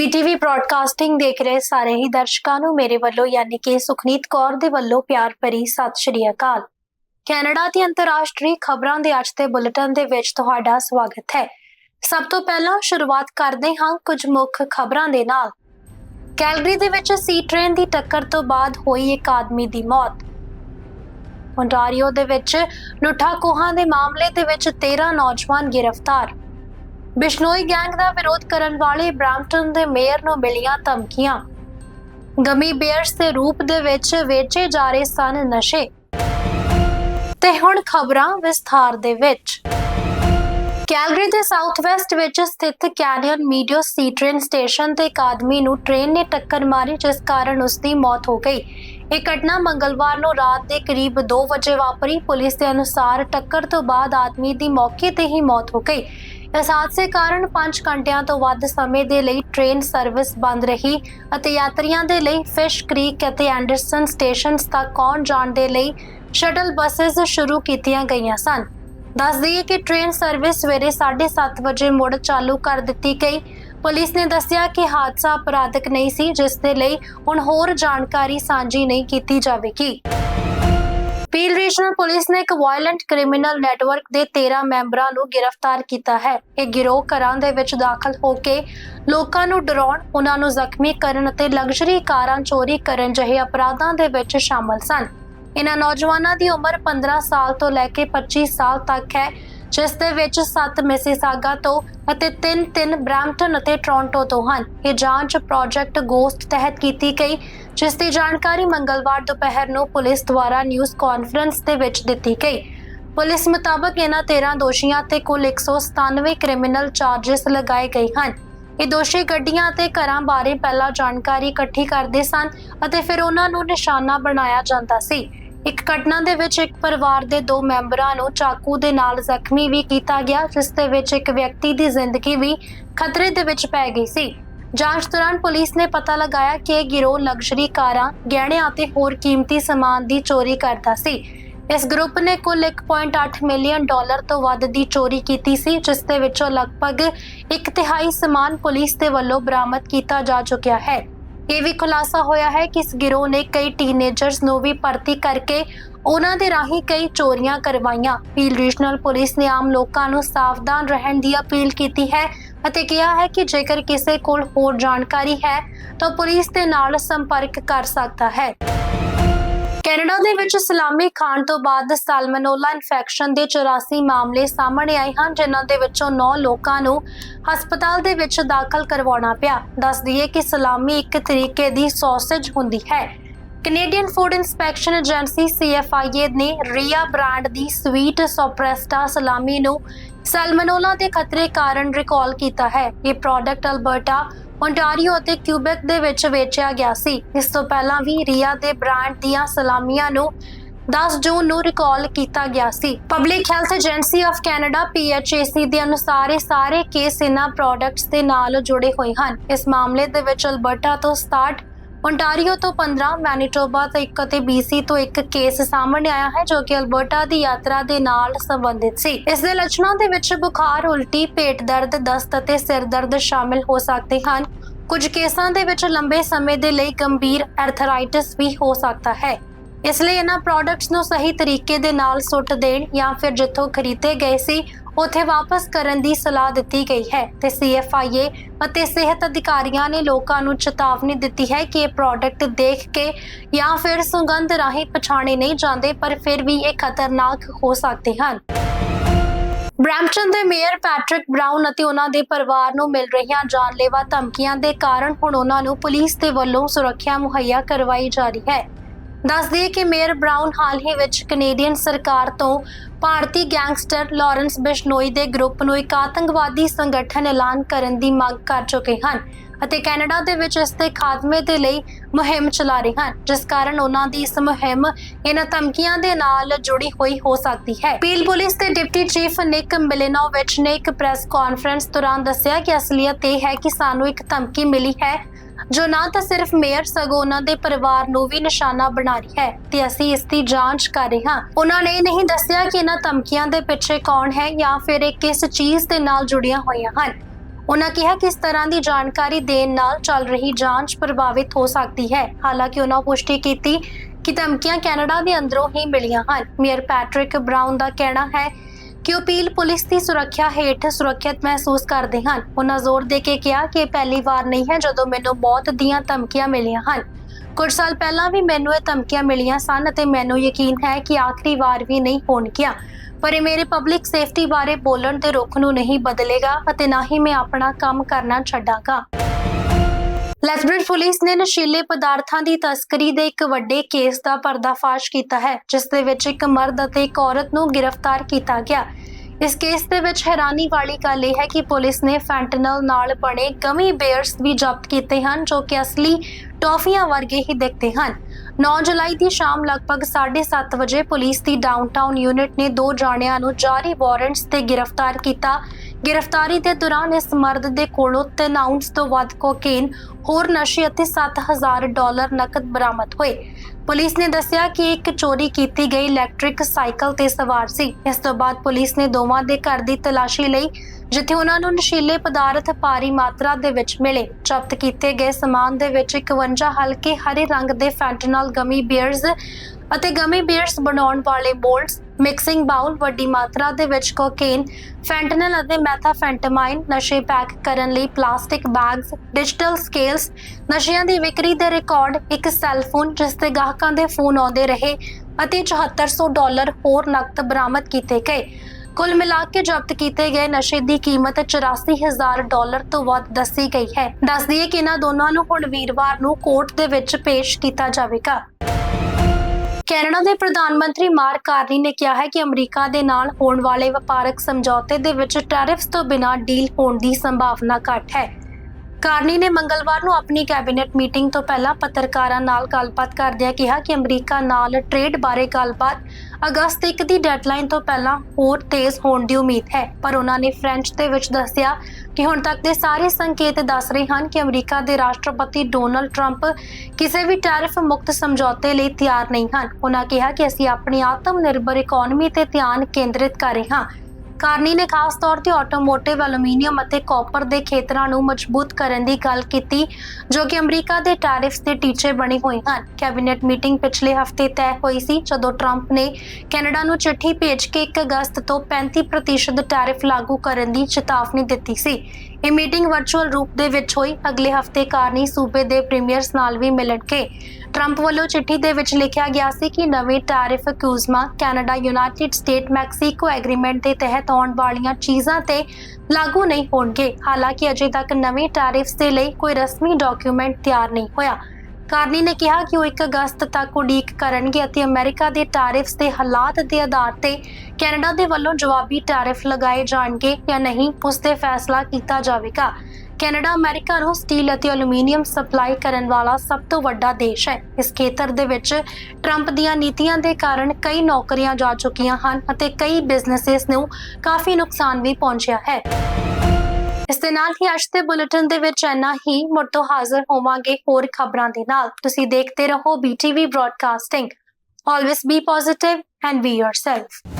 ਬੀਟੀਵੀ broadcasting ਦੇਖ ਰਹੇ ਸਾਰੇ ਹੀ ਦਰਸ਼ਕਾਂ ਨੂੰ ਮੇਰੇ ਵੱਲੋਂ ਯਾਨੀ ਕਿ ਸੁਖਨੀਤ ਕੌਰ ਦੇ ਵੱਲੋਂ ਪਿਆਰ ਭਰੀ ਸਤਿ ਸ਼੍ਰੀ ਅਕਾਲ। ਕੈਨੇਡਾ ਦੀ ਅੰਤਰਰਾਸ਼ਟਰੀ ਖਬਰਾਂ ਦੇ ਅੱਜ ਦੇ ਬੁਲੇਟਿਨ ਦੇ ਵਿੱਚ ਤੁਹਾਡਾ ਸਵਾਗਤ ਹੈ। ਸਭ ਤੋਂ ਪਹਿਲਾਂ ਸ਼ੁਰੂਆਤ ਕਰਦੇ ਹਾਂ ਕੁਝ ਮੁੱਖ ਖਬਰਾਂ ਦੇ ਨਾਲ। ਕੈਲਗਰੀ ਦੇ ਵਿੱਚ ਸੀ ਟ੍ਰੇਨ ਦੀ ਟੱਕਰ ਤੋਂ ਬਾਅਦ ਹੋਈ ਇੱਕ ਆਦਮੀ ਦੀ ਮੌਤ। ਓਨਟਾਰੀਓ ਦੇ ਵਿੱਚ ਲੁੱਟਾ ਕੋਹਾਂ ਦੇ ਮਾਮਲੇ ਦੇ ਵਿੱਚ 13 ਨੌਜਵਾਨ ਗ੍ਰਿਫਤਾਰ। ਬਿਸ਼ਨੋਈ ਗੈਂਗ ਦਾ ਵਿਰੋਧ ਕਰਨ ਵਾਲੇ ਬ੍ਰਾਂਪਟਨ ਦੇ ਮੇਅਰ ਨੂੰ ਮਿਲੀਆਂ ਧਮਕੀਆਂ। ਗਮੀ ਬੀਅਰਸ ਦੇ ਰੂਪ ਦੇ ਵਿੱਚ ਵੇਚੇ ਜਾ ਰਹੇ ਸਨ ਨਸ਼ੇ। ਤੇ ਹੁਣ ਖਬਰਾਂ ਵਿਸਥਾਰ ਦੇ ਵਿੱਚ। ਕੈਲਗਰੀ ਦੇ ਸਾਊਥ ਵੈਸਟ ਵਿੱਚ ਸਥਿਤ Canyon Meadows C train station ਤੇ ਇੱਕ ਆਦਮੀ ਨੂੰ ਟ੍ਰੇਨ ਨੇ ਟੱਕਰ ਮਾਰੀ, ਜਿਸ ਕਾਰਨ ਉਸ ਦੀ ਮੌਤ ਹੋ ਗਈ। ਇਹ ਘਟਨਾ ਮੰਗਲਵਾਰ ਨੂੰ ਰਾਤ ਦੇ ਕਰੀਬ 2 ਵਜੇ ਵਾਪਰੀ। ਪੁਲਿਸ ਦੇ ਅਨੁਸਾਰ ਟੱਕਰ ਤੋਂ ਬਾਅਦ ਆਦਮੀ ਦੀ ਮੌਕੇ ਤੇ ਹੀ ਮੌਤ ਹੋ ਗਈ। ਇਸ ਹਾਦਸੇ ਕਾਰਨ 5 ਘੰਟਿਆਂ ਤੋਂ ਵੱਧ ਸਮੇਂ ਦੇ ਲਈ ਟ੍ਰੇਨ ਸਰਵਿਸ ਬੰਦ ਰਹੀ ਅਤੇ ਯਾਤਰੀਆਂ ਦੇ ਲਈ ਫਿਸ਼ ਕ੍ਰੀਕ ਅਤੇ ਐਂਡਰਸਨ ਸਟੇਸ਼ਨਸ ਤੱਕ ਆਉਣ ਜਾਣ ਦੇ ਲਈ ਸ਼ਟਲ ਬੱਸਸ ਸ਼ੁਰੂ ਕੀਤੀਆਂ ਗਈਆਂ ਸਨ। ਦੱਸ ਦਈਏ ਕਿ ਟ੍ਰੇਨ ਸਰਵਿਸ ਸਵੇਰੇ 7:30 ਵਜੇ ਮੁੜ ਚਾਲੂ ਕਰ ਦਿੱਤੀ ਗਈ। ਪੁਲਿਸ ਨੇ ਦੱਸਿਆ ਕਿ ਹਾਦਸਾ ਅਪਰਾਧਕ ਨਹੀਂ ਸੀ, ਜਿਸ ਦੇ ਲਈ ਹੁਣ ਹੋਰ ਜਾਣਕਾਰੀ ਸਾਂਝੀ ਨਹੀਂ ਕੀਤੀ ਜਾਵੇਗੀ। ਪੀਲ ਰੀਜਨਲ ਪੁਲਿਸ ਨੇ ਇੱਕ ਵਾਇਲੈਂਟ ਕ੍ਰਿਮੀਨਲ ਨੈਟਵਰਕ ਦੇ 13 ਮੈਂਬਰਾਂ ਨੂੰ ਗ੍ਰਿਫਤਾਰ ਕੀਤਾ ਹੈ। ਇਹ ਗਿਰੋਹ ਘਰਾਂ ਦੇ ਵਿੱਚ ਦਾਖਲ ਹੋ ਕੇ ਲੋਕਾਂ ਨੂੰ ਡਰਾਉਣ, ਉਹਨਾਂ ਨੂੰ ਜ਼ਖਮੀ ਕਰਨ ਅਤੇ ਲਗਜ਼ਰੀ ਕਾਰਾਂ ਚੋਰੀ ਕਰਨ ਜਿਹੇ ਅਪਰਾਧਾਂ ਦੇ ਵਿੱਚ ਸ਼ਾਮਲ ਸਨ। ਇਹਨਾਂ ਨੌਜਵਾਨਾਂ ਦੀ ਉਮਰ 15 ਸਾਲ ਤੋਂ ਲੈ ਕੇ 25 ਸਾਲ ਤੱਕ ਹੈ। ਜਿਸ ਦੇ ਵਿੱਚ 7 ਮਿਸੀਸਾਗਾ ਤੋਂ ਅਤੇ 3-3 ਬ੍ਰੈਂਪਟਨ ਅਤੇ ਟੋਰਾਂਟੋ ਤੋਂ ਹਨ। ਇਹ ਜਾਂਚ ਪ੍ਰੋਜੈਕਟ ਗੋਸਟ ਤਹਿਤ ਕੀਤੀ ਗਈ, ਜਿਸ ਦੀ ਜਾਣਕਾਰੀ ਮੰਗਲਵਾਰ ਦੁਪਹਿਰ ਨੂੰ ਪੁਲਿਸ ਦੁਆਰਾ ਨਿਊਜ਼ ਕਾਨਫਰੰਸ ਦੇ ਵਿੱਚ ਦਿੱਤੀ ਗਈ। ਪੁਲਿਸ ਮੁਤਾਬਕ ਇਹਨਾਂ 13 ਦੋਸ਼ੀਆਂ ਤੇ ਕੁੱਲ 197 ਕ੍ਰਿਮੀਨਲ ਚਾਰजेस ਲਗਾਏ ਗਏ ਹਨ। ਇਹ ਦੋਸ਼ੀ ਗੱਡੀਆਂ ਅਤੇ ਘਰਾਂ ਬਾਰੇ ਪਹਿਲਾਂ ਜਾਣਕਾਰੀ ਇਕੱਠੀ ਕਰਦੇ ਸਨ ਅਤੇ ਫਿਰ ਉਹਨਾਂ ਨੂੰ ਨਿਸ਼ਾਨਾ ਬਣਾਇਆ ਜਾਂਦਾ ਸੀ। ਇੱਕ ਘਟਨਾ ਦੇ ਵਿੱਚ ਇੱਕ ਪਰਿਵਾਰ ਦੇ ਦੋ ਮੈਂਬਰਾਂ ਨੂੰ ਚਾਕੂ ਦੇ ਨਾਲ ਜ਼ਖਮੀ ਵੀ ਕੀਤਾ ਗਿਆ, ਜਿਸ ਦੇ ਵਿੱਚ ਇੱਕ ਵਿਅਕਤੀ ਦੀ ਜ਼ਿੰਦਗੀ ਵੀ ਖਤਰੇ ਦੇ ਵਿੱਚ ਪੈ ਗਈ ਸੀ। ਜਾਂਚ ਦੌਰਾਨ ਪੁਲਿਸ ਨੇ ਪਤਾ ਲਗਾਇਆ ਕਿ ਇਹ ਗਿਰੋਹ ਲਗਜ਼ਰੀ ਕਾਰਾਂ, ਗਹਿਣਿਆਂ ਅਤੇ ਹੋਰ ਕੀਮਤੀ ਸਮਾਨ ਦੀ ਚੋਰੀ ਕਰਦਾ ਸੀ। ਇਸ ਗਰੁੱਪ ਨੇ ਕੁੱਲ 1.8 ਮਿਲੀਅਨ ਡਾਲਰ ਤੋਂ ਵੱਧ ਦੀ ਚੋਰੀ ਕੀਤੀ ਸੀ, ਜਿਸ ਦੇ ਵਿੱਚੋਂ ਲਗਭਗ ਇੱਕ ਤਿਹਾਈ ਸਮਾਨ ਪੁਲਿਸ ਦੇ ਵੱਲੋਂ ਬਰਾਮਦ ਕੀਤਾ ਜਾ ਚੁੱਕਿਆ ਹੈ। ਇਹ ਵੀ ਖੁਲਾਸਾ ਹੋਇਆ ਹੈ ਕਿ ਇਸ ਗਿਰੋਹ ਨੇ ਕਈ ਟੀਨੇਜਰਸ ਨੂੰ ਵੀ ਭਰਤੀ ਕਰਕੇ ਉਹਨਾਂ ਦੇ ਰਾਹੀਂ ਕਈ ਚੋਰੀਆਂ ਕਰਵਾਈਆਂ। ਪੀਲ ਰੀਜਨਲ ਪੁਲਿਸ ਨੇ ਆਮ ਲੋਕਾਂ ਨੂੰ ਸਾਵਧਾਨ ਰਹਿਣ ਦੀ ਅਪੀਲ ਕੀਤੀ ਹੈ ਅਤੇ ਕਿਹਾ ਹੈ ਕਿ ਜੇਕਰ ਕਿਸੇ ਕੋਲ ਹੋਰ ਜਾਣਕਾਰੀ ਹੈ ਤਾਂ ਪੁਲਿਸ ਦੇ ਨਾਲ ਸੰਪਰਕ ਕਰ ਸਕਦਾ ਹੈ। ਕੈਨੇਡਾ ਦੇ ਵਿੱਚ ਸਲਾਮੀ ਖਾਣ ਤੋਂ ਬਾਅਦ ਸਾਲਮੋਨੇਲਾ ਇਨਫੈਕਸ਼ਨ ਦੇ 84 ਮਾਮਲੇ ਸਾਹਮਣੇ ਆਏ ਹਨ, ਜਿਨ੍ਹਾਂ ਦੇ ਵਿੱਚੋਂ 9 ਲੋਕਾਂ ਨੂੰ ਹਸਪਤਾਲ ਦੇ ਵਿੱਚ ਦਾਖਲ ਕਰਵਾਉਣਾ ਪਿਆ। ਦੱਸ ਦਈਏ ਕਿ ਸਲਾਮੀ ਇੱਕ ਤਰੀਕੇ ਦੀ ਸੌਸੇਜ ਹੁੰਦੀ ਹੈ। Canadian food inspection agency CFIA ਨੇ ਰੀਆ ਬ੍ਰਾਂਡ ਦੀ ਸਵੀਟ ਸੋਪ੍ਰੈਸਟਾ ਸਲਾਮੀ ਨੂੰ ਸੈਲਮੋਨੇਲਾ ਦੇ ਖਤਰੇ ਕਾਰਨ ਰਿਕਾਲ ਕੀਤਾ ਹੈ। ਇਹ ਪ੍ਰੋਡਕਟ ਅਲਬਰਟਾ ਓਨਟਾਰੀਓ ਅਤੇ ਕਿਊਬੈਕ ਦੇ ਵਿੱਚ ਵੇਚਿਆ ਗਿਆ ਸੀ। ਇਸ ਤੋਂ ਪਹਿਲਾਂ ਵੀ ਰੀਆ ਦੇ ਬ੍ਰਾਂਡ ਦੀਆਂ ਸਲਾਮੀਆਂ ਨੂੰ 10 ਜੂਨ ਨੂੰ ਰਿਕਾਲ ਕੀਤਾ ਗਿਆ ਸੀ। Public health agency of Canada PHAC ਦੇ ਅਨੁਸਾਰ ਇਹ ਸਾਰੇ ਕੇਸ ਇਹਨਾਂ ਪ੍ਰੋਡਕਟਸ ਦੇ ਨਾਲ ਜੁੜੇ ਹੋਏ ਹਨ। ਇਸ ਮਾਮਲੇ ਦੇ ਵਿੱਚ ਅਲਬਰਟਾ ਤੋਂ 67 ਓਨਟਾਰੀਓ ਤੋਂ 15 ਮੈਨੀਟੋਬਾ ਤੋਂ 1 ਅਤੇ BC ਤੋਂ ਇੱਕ ਕੇਸ ਸਾਹਮਣੇ ਆਇਆ ਹੈ ਜੋ ਕਿ ਅਲਬਰਟਾ ਦੀ ਯਾਤਰਾ ਦੇ ਨਾਲ ਸੰਬੰਧਿਤ ਸੀ। ਇਸ ਦੇ ਲੱਛਣਾਂ ਦੇ ਵਿੱਚ ਬੁਖਾਰ, ਉਲਟੀ, ਪੇਟ ਦਰਦ, ਦਸਤ ਅਤੇ ਸਿਰ ਦਰਦ ਸ਼ਾਮਿਲ ਹੋ ਸਕਦੇ ਹਨ। ਕੁਝ ਕੇਸਾਂ ਦੇ ਵਿੱਚ ਲੰਬੇ ਸਮੇਂ ਦੇ ਲਈ ਗੰਭੀਰ ਐਰਥਰਾਈਟਿਸ ਵੀ ਹੋ ਸਕਦਾ ਹੈ। ਇਸ ਲਈ ਇਹਨਾਂ ਪ੍ਰੋਡਕਟਸ ਨੂੰ ਸਹੀ ਤਰੀਕੇ ਦੇ ਨਾਲ ਸੁੱਟ ਦੇਣ ਜਾਂ ਫਿਰ ਜਿੱਥੋਂ ਖਰੀਦੇ ਗਏ ਸੀ, ਉੱਥੇ ਵਾਪਸ ਕਰਨ ਦੀ ਸਲਾਹ ਦਿੱਤੀ ਗਈ ਹੈ ਤੇ CFIA ਅਤੇ ਸਿਹਤ ਅਧਿਕਾਰੀਆਂ ਨੇ ਲੋਕਾਂ ਨੂੰ ਚੇਤਾਵਨੀ ਦਿੱਤੀ ਹੈ ਕਿ ਇਹ ਪ੍ਰੋਡਕਟ ਦੇਖ ਕੇ ਜਾਂ ਫਿਰ ਸੁਗੰਧ ਰਾਹੀਂ ਪਛਾਣੇ ਨਹੀਂ ਜਾਂਦੇ, ਪਰ ਫਿਰ ਵੀ ਇਹ ਖਤਰਨਾਕ ਹੋ ਸਕਦੇ ਹਨ। ਬ੍ਰੈਂਪਟਨ ਦੇ ਮੇਅਰ ਪੈਟਰਿਕ ਬ੍ਰਾਊਨ ਅਤੇ ਉਹਨਾਂ ਦੇ ਪਰਿਵਾਰ ਨੂੰ ਮਿਲ ਰਹੀਆਂ ਜਾਨਲੇਵਾ ਧਮਕੀਆਂ ਦੇ ਕਾਰਨ ਹੁਣ ਉਹਨਾਂ ਨੂੰ ਪੁਲਿਸ ਦੇ ਵੱਲੋਂ ਸੁਰੱਖਿਆ ਮੁਹੱਈਆ ਕਰਵਾਈ ਜਾ ਰਹੀ ਹੈ। ਦੱਸ ਦਈਏ ਕਿ ਮੇਅਰ ਬ੍ਰਾਊਨ ਹਾਲ ਹੀ ਵਿੱਚ ਕੈਨੇਡੀਅਨ ਸਰਕਾਰ ਤੋਂ ਭਾਰਤੀ ਗੈਂਗਸਟਰ ਲਾਰੈਂਸ ਬਿਸ਼ਨੋਈ ਦੇ ਗਰੁੱਪ ਨੂੰ ਇੱਕ ਆਤੰਕਵਾਦੀ ਸੰਗਠਨ ਐਲਾਨ ਕਰਨ ਦੀ ਮੰਗ ਕਰ ਚੁੱਕੇ ਹਨ ਅਤੇ ਕੈਨੇਡਾ ਦੇ ਵਿੱਚ ਇਸ ਦੇ ਖਾਤਮੇ ਦੇ ਲਈ ਮੁਹਿੰਮ ਚਲਾ ਰਹੇ ਹਨ, ਜਿਸ ਕਾਰਨ ਉਹਨਾਂ ਦੀ ਇਸ ਮੁਹਿੰਮ ਇਹਨਾਂ ਧਮਕੀਆਂ ਦੇ ਨਾਲ ਜੁੜੀ ਹੋਈ ਹੋ ਸਕਦੀ ਹੈ। ਪੀਲ ਪੁਲਿਸ ਦੇ ਡਿਪਟੀ ਚੀਫ ਨਿਕ ਮਿਲਿਨੋਵਿਚ ਨੇ ਇੱਕ ਪ੍ਰੈਸ ਕਾਨਫਰੰਸ ਦੌਰਾਨ ਦੱਸਿਆ ਕਿ ਅਸਲੀਅਤ ਇਹ ਹੈ ਕਿ ਸਾਨੂੰ ਇੱਕ ਧਮਕੀ ਮਿਲੀ ਹੈ। ਜੋ ਨਾ ਤਾਂ ਸਿਰਫ ਮੇਅਰ ਸਗੋਂ ਉਹਨਾਂ ਦੇ ਪਰਿਵਾਰ ਨੂੰ ਵੀ ਨਿਸ਼ਾਨਾ ਬਣਾ ਰਹੀ ਹੈ ਤੇ ਅਸੀਂ ਇਸ ਦੀ ਜਾਂਚ ਕਰ ਰਹੇ ਹਾਂ। ਉਹਨਾਂ ਨੇ ਨਹੀਂ ਦੱਸਿਆ ਕਿ ਇਹਨਾਂ ਧਮਕੀਆਂ ਦੇ ਪਿੱਛੇ ਕੌਣ ਹੈ ਜਾਂ ਫਿਰ ਇਹ ਕਿਸ ਚੀਜ਼ ਦੇ ਨਾਲ ਜੁੜੀਆਂ ਹੋਈਆਂ ਹਨ। ਉਹਨਾਂ ਕਿਹਾ ਕਿ ਇਸ ਤਰ੍ਹਾਂ ਦੀ ਜਾਣਕਾਰੀ ਦੇਣ ਨਾਲ ਚੱਲ ਰਹੀ ਜਾਂਚ ਪ੍ਰਭਾਵਿਤ ਹੋ ਸਕਦੀ ਹੈ। ਹਾਲਾਂਕਿ ਉਹਨਾਂ ਪੁਸ਼ਟੀ ਕੀਤੀ ਕਿ ਧਮਕੀਆਂ ਕੈਨੇਡਾ ਦੇ ਅੰਦਰੋਂ ਹੀ ਮਿਲੀਆਂ ਹਨ। ਮੇਅਰ ਪੈਟਰਿਕ ਬ੍ਰਾਊਨ ਦਾ ਕਹਿਣਾ ਹੈ ਕਿ ਉਹ ਪੀਲ ਪੁਲਿਸ ਦੀ ਸੁਰੱਖਿਆ ਹੇਠ ਸੁਰੱਖਿਅਤ ਮਹਿਸੂਸ ਕਰਦੇ ਹਨ। ਉਹਨਾਂ ਜ਼ੋਰ ਦੇ ਕੇ ਕਿਹਾ ਕਿ ਇਹ ਪਹਿਲੀ ਵਾਰ ਨਹੀਂ ਹੈ ਜਦੋਂ ਮੈਨੂੰ ਮੌਤ ਦੀਆਂ ਧਮਕੀਆਂ ਮਿਲੀਆਂ ਹਨ। ਕੁਝ ਸਾਲ ਪਹਿਲਾਂ ਵੀ ਮੈਨੂੰ ਇਹ ਧਮਕੀਆਂ ਮਿਲੀਆਂ ਸਨ ਅਤੇ ਮੈਨੂੰ ਯਕੀਨ ਹੈ ਕਿ ਆਖਰੀ ਵਾਰ ਵੀ ਨਹੀਂ ਹੋਣਗੀਆਂ। ਪਰ ਇਹ ਮੇਰੇ ਪਬਲਿਕ ਸੇਫਟੀ ਬਾਰੇ ਬੋਲਣ ਦੇ ਰੁਖ ਨੂੰ ਨਹੀਂ ਬਦਲੇਗਾ ਅਤੇ ਨਾ ਹੀ ਮੈਂ ਆਪਣਾ ਕੰਮ ਕਰਨਾ ਛੱਡਾਂਗਾ। ਲੈਸਬਰਡ ਪੁਲਿਸ ਨੇ ਨਸ਼ੀਲੇ ਪਦਾਰਥਾਂ ਦੀ ਤਸਕਰੀ ਦੇ ਇੱਕ ਵੱਡੇ ਕੇਸ ਦਾ ਪਰਦਾਫਾਸ਼ ਕੀਤਾ ਹੈ, ਜਿਸ ਦੇ ਵਿੱਚ ਇੱਕ ਮਰਦ ਅਤੇ ਇੱਕ ਔਰਤ ਨੂੰ ਗ੍ਰਿਫਤਾਰ ਕੀਤਾ ਗਿਆ। ਇਸ ਕੇਸ ਦੇ ਵਿੱਚ ਹੈਰਾਨੀ ਵਾਲੀ ਗੱਲ ਇਹ ਹੈ ਕਿ ਪੁਲਿਸ ਨੇ ਫੈਂਟਨਲ ਨਾਲ ਬਣੇ ਗਮੀ ਬੇਅਰਸ ਵੀ ਜ਼ਬਤ ਕੀਤੇ ਹਨ, ਜੋ ਕਿ ਅਸਲੀ ਟੌਫੀਆਂ ਵਰਗੇ ਹੀ ਦਿਖਦੇ ਹਨ। 9 ਜੁਲਾਈ ਦੀ ਸ਼ਾਮ ਲਗਭਗ 7:30 ਵਜੇ ਪੁਲਿਸ ਦੀ ਡਾਊਨਟਾਊਨ ਯੂਨਿਟ ਨੇ ਦੋ ਜਾਣਿਆਂ ਨੂੰ ਜਾਰੀ ਵਾਰੰਟਸ ਤੇ ਗ੍ਰਿਫਤਾਰ ਕੀਤਾ। ਗ੍ਰਿਫਤਾਰੀ ਦੇ ਦੌਰਾਨ ਇਸ ਮਰਦ ਦੇ ਕੋਲੋਂ 3 ਆਉਂਸ ਤੋਂ ਵੱਧ ਕੋਕੇਨ, ਹੋਰ ਨਸ਼ੇ ਅਤੇ 7000 ਡਾਲਰ ਨਕਦ ਬਰਾਮਦ ਹੋਏ। ਪੁਲਿਸ ਨੇ ਦੱਸਿਆ ਕਿ ਇੱਕ ਚੋਰੀ ਕੀਤੀ ਗਈ ਇਲੈਕਟ੍ਰਿਕ ਸਾਈਕਲ ਤੇ ਸਵਾਰ ਸੀ। ਇਸ ਤੋਂ ਬਾਅਦ ਪੁਲਿਸ ਨੇ ਦੋਵਾਂ ਦੇ ਘਰ ਦੀ ਤਲਾਸ਼ੀ ਲਈ, ਜਿੱਥੇ ਉਹਨਾਂ ਨੂੰ ਨਸ਼ੀਲੇ ਪਦਾਰਥ ਭਾਰੀ ਮਾਤਰਾ ਦੇ ਵਿੱਚ ਮਿਲੇ। ਜ਼ਬਤ ਕੀਤੇ ਗਏ ਸਮਾਨ ਦੇ ਵਿੱਚ 51 ਹਲਕੇ ਹਰੇ ਰੰਗ ਦੇ ਫੈਂਟਨਲ ਗਮੀ ਬੀਅਰਸ ਅਤੇ ਗਮੀ ਬੀਅਰਸ ਬਣਾਉਣ ਵਾਲੇ ਮੋਲਡਸ ਮਿਕਸਿੰਗ ਬਾਉਲ ਵੱਡੀ ਮਾਤਰਾ ਦੇ ਵਿੱਚ ਕੋਕੇਨ, ਫੈਂਟਨਲ ਅਤੇ ਮੈਥਾਫੈਂਟਾਮਾਈਨ ਨਸ਼ੇ ਪੈਕ ਕਰਨ ਲਈ ਪਲਾਸਟਿਕ ਬੈਗਸ, ਡਿਜੀਟਲ ਸਕੇਲਸ, ਨਸ਼ਿਆਂ ਦੀ ਵਿਕਰੀ ਦੇ ਰਿਕਾਰਡ, ਇੱਕ ਸੈੱਲ ਫੋਨ ਜਿਸ ਤੇ ਗਾਹਕਾਂ ਦੇ ਫੋਨ ਆਉਂਦੇ ਰਹੇ ਅਤੇ 7400 ਡਾਲਰ ਹੋਰ ਨਕਦ ਬਰਾਮਦ ਕੀਤੇ ਗਏ। ਕੁੱਲ ਮਿਲਾ ਕੇ ਜ਼ਬਤ ਕੀਤੇ ਗਏ ਨਸ਼ੇ ਦੀ ਕੀਮਤ 84000 ਡਾਲਰ ਤੋਂ ਵੱਧ ਦੱਸੀ ਗਈ ਹੈ। ਦੱਸ ਦਈਏ ਕਿ ਇਹਨਾਂ ਦੋਨਾਂ ਨੂੰ ਹੁਣ ਵੀਰਵਾਰ ਨੂੰ ਕੋਰਟ ਦੇ ਵਿੱਚ ਪੇਸ਼ ਕੀਤਾ ਜਾਵੇਗਾ। ਕੈਨੇਡਾ ਦੇ ਪ੍ਰਧਾਨ ਮੰਤਰੀ ਮਾਰਕ ਕਾਰਨੀ ਨੇ ਕਿਹਾ ਹੈ ਕਿ ਅਮਰੀਕਾ ਦੇ ਨਾਲ ਹੋਣ ਵਾਲੇ ਵਪਾਰਕ ਸਮਝੌਤੇ ਦੇ ਵਿੱਚ ਟੈਰਿਫਸ ਤੋਂ ਬਿਨਾਂ ਡੀਲ ਹੋਣ ਦੀ ਸੰਭਾਵਨਾ ਘੱਟ ਹੈ। ਕਾਰਨੀ ਨੇ ਮੰਗਲਵਾਰ ਨੂੰ ਆਪਣੀ ਕੈਬਨਿਟ ਮੀਟਿੰਗ ਤੋਂ ਪਹਿਲਾਂ ਪੱਤਰਕਾਰਾਂ ਨਾਲ ਗੱਲਬਾਤ ਕਰਦਿਆਂ ਕਿਹਾ ਕਿ ਅਮਰੀਕਾ ਨਾਲ ਟ੍ਰੇਡ ਬਾਰੇ ਗੱਲਬਾਤ ਅਗਸਤ 1 ਦੀ ਡੈਡਲਾਈਨ ਤੋਂ ਪਹਿਲਾਂ ਹੋਰ ਤੇਜ਼ ਹੋਣ ਦੀ ਉਮੀਦ ਹੈ। ਪਰ ਉਹਨਾਂ ਨੇ ਫ੍ਰੈਂਚ ਦੇ ਵਿੱਚ ਦੱਸਿਆ ਕਿ ਹੁਣ ਤੱਕ ਦੇ ਸਾਰੇ ਸੰਕੇਤ ਦੱਸ ਰਹੇ ਹਨ ਕਿ ਅਮਰੀਕਾ ਦੇ ਰਾਸ਼ਟਰਪਤੀ ਡੋਨਲਡ ਟਰੰਪ ਕਿਸੇ ਵੀ ਟੈਰਿਫ ਮੁਕਤ ਸਮਝੌਤੇ ਲਈ ਤਿਆਰ ਨਹੀਂ ਹਨ। ਉਹਨਾਂ ਕਿਹਾ ਕਿ ਅਸੀਂ ਆਪਣੀ ਆਤਮ ਨਿਰਭਰ ਇਕਨੋਮੀ ਤੇ ਧਿਆਨ ਕੇਂਦਰਿਤ ਕਰ ਰਹੇ ਹਾਂ। ਕਾਰਨੀ ਨੇ ਖਾਸ ਤੌਰ ਤੇ ਆਟੋਮੋਟਿਵ ਐਲੂਮੀਨੀਅਮ ਅਤੇ ਕਾਪਰ ਦੇ ਖੇਤਰਾਂ ਨੂੰ ਮਜ਼ਬੂਤ ਕਰਨ ਦੀ ਗੱਲ ਕੀਤੀ, ਜੋ ਕਿ ਅਮਰੀਕਾ ਦੇ ਟੈਰਿਫਸ ਦੇ ਟੀਚੇ ਬਣੇ ਹੋਏ ਹਨ। ਕੈਬਨਿਟ ਮੀਟਿੰਗ ਪਿਛਲੇ ਹਫ਼ਤੇ ਤੈਅ ਹੋਈ ਸੀ, ਜਦੋਂ ਟਰੰਪ ਨੇ ਕੈਨੇਡਾ ਨੂੰ ਚਿੱਠੀ ਭੇਜ ਕੇ 1 ਅਗਸਤ ਤੋਂ 35% ਟੈਰਿਫ ਲਾਗੂ ਕਰਨ ਦੀ ਚੇਤਾਵਨੀ ਦਿੱਤੀ ਸੀ। ਇਹ ਮੀਟਿੰਗ ਵਰਚੁਅਲ ਰੂਪ ਦੇ ਵਿੱਚ ਹੋਈ। ਅਗਲੇ ਹਫ਼ਤੇ ਕਾਰਨੀ ਸੂਬੇ ਦੇ ਪ੍ਰੀਮੀਅਰਸ ਨਾਲ ਵੀ ਮਿਲਣਗੇ। ਟਰੰਪ ਵੱਲੋਂ ਚਿੱਠੀ ਦੇ ਵਿੱਚ ਲਿਖਿਆ ਗਿਆ ਸੀ ਕਿ ਨਵੇਂ tariff CUSMA Canada, United State, Mexico agreement ਦੇ ਤਹਿਤ ਆਉਣ ਵਾਲੀਆਂ ਚੀਜ਼ਾਂ ਤੇ ਲਾਗੂ ਨਹੀਂ ਹੋਣਗੇ। ਹਾਲਾਂਕਿ ਅਜੇ ਤੱਕ ਨਵੇਂ ਟੈਰਿਫਸ ਦੇ ਲਈ ਕੋਈ ਰਸਮੀ ਡਾਕੂਮੈਂਟ ਤਿਆਰ ਨਹੀਂ ਹੋਇਆ। ਕਾਰਨੀ ਨੇ ਕਿਹਾ ਕਿ ਉਹ 1 ਅਗਸਤ ਤੱਕ ਉਡੀਕ ਕਰਨਗੇ ਅਤੇ ਅਮਰੀਕਾ ਦੇ ਟੈਰਿਫਸ ਦੇ ਹਾਲਾਤ ਦੇ ਆਧਾਰ ਤੇ ਕੈਨੇਡਾ ਦੇ ਵੱਲੋਂ ਜਵਾਬੀ ਟੈਰਿਫ ਲਗਾਏ ਜਾਣਗੇ ਜਾਂ ਨਹੀਂ, ਉਸ ਤੇ ਫੈਸਲਾ ਕੀਤਾ ਜਾਵੇਗਾ। ਕੈਨੇਡਾ, ਅਮਰੀਕਾ ਨੂੰ ਸਟੀਲ ਅਤੇ ਐਲੂਮੀਨੀਅਮ ਸਪਲਾਈ ਕਰਨ ਵਾਲਾ ਸਭ ਤੋਂ ਵੱਡਾ ਦੇਸ਼ ਹੈ। ਇਸ ਖੇਤਰ ਦੇ ਵਿੱਚ ਟਰੰਪ ਦੀਆਂ ਨੀਤੀਆਂ ਦੇ ਕਾਰਨ ਕਈ ਨੌਕਰੀਆਂ ਜਾ ਚੁੱਕੀਆਂ ਹਨ ਅਤੇ ਕਈ ਬਿਜ਼ਨੈਸਸ ਨੂੰ ਕਾਫੀ ਨੁਕਸਾਨ ਵੀ ਪਹੁੰਚਿਆ ਹੈ। ਇਸ ਦੇ ਨਾਲ ਹੀ ਅੱਜ ਦੇ ਬੁਲੇਟਿਨ ਦੇ ਵਿੱਚ ਇੰਨਾ ਹੀ, ਮੁੜ ਤੋਂ ਹਾਜ਼ਰ ਹੋਵਾਂਗੇ ਹੋਰ ਖਬਰਾਂ ਦੇ ਨਾਲ। ਤੁਸੀਂ ਦੇਖਦੇ ਰਹੋ BTV broadcasting always be positive and be yourself